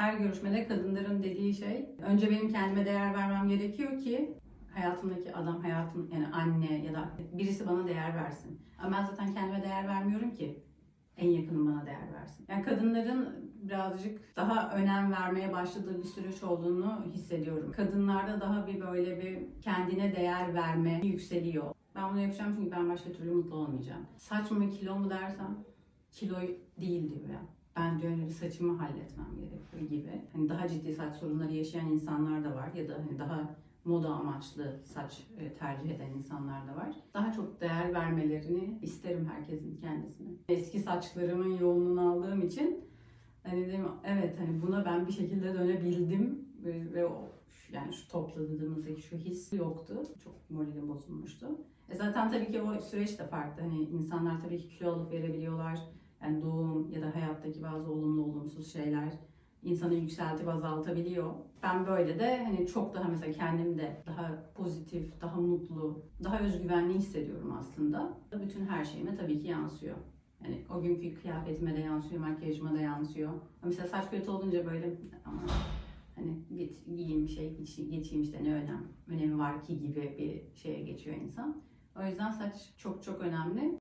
Her görüşmede kadınların dediği şey, önce benim kendime değer vermem gerekiyor ki hayatımdaki adam, hayatım yani anne ya da birisi bana değer versin. Ama ben zaten kendime değer vermiyorum ki en yakınım bana değer versin. Yani kadınların birazcık daha önem vermeye başladığı bir süreç olduğunu hissediyorum. Kadınlarda daha bir böyle bir kendine değer verme yükseliyor. Ben bunu yapacağım çünkü ben başka türlü mutlu olmayacağım. Saç mı kilo mu dersem kilo değil diyor ya. Ben diyor hani bir saçımı halletmem gerekiyor gibi. Hani daha ciddi saç sorunları yaşayan insanlar da var ya da hani daha moda amaçlı saç e, tercih eden insanlar da var. Daha çok değer vermelerini isterim herkesin kendisine. Eski saçlarımın yoğunluğunu aldığım için hani dedim evet hani buna ben bir şekilde dönebildim ve, ve o yani şu topladığımızdaki şu his yoktu. Çok moralim bozulmuştu. E zaten tabii ki o süreç de farklı. Hani insanlar tabii ki kilo alıp verebiliyorlar. Yani doğum ya da hayattaki bazı olumlu olumsuz şeyler insanı yükseltip azaltabiliyor. Ben böyle de hani çok daha mesela kendimde daha pozitif, daha mutlu, daha özgüvenli hissediyorum aslında. Bütün her şeyime tabii ki yansıyor. Yani o günkü kıyafetime de yansıyor, makyajıma da yansıyor. Mesela saç kötü olunca böyle ama hani git giyeyim şey, geç- geçeyim işte ne önem, önemi var ki gibi bir şeye geçiyor insan. O yüzden saç çok çok önemli.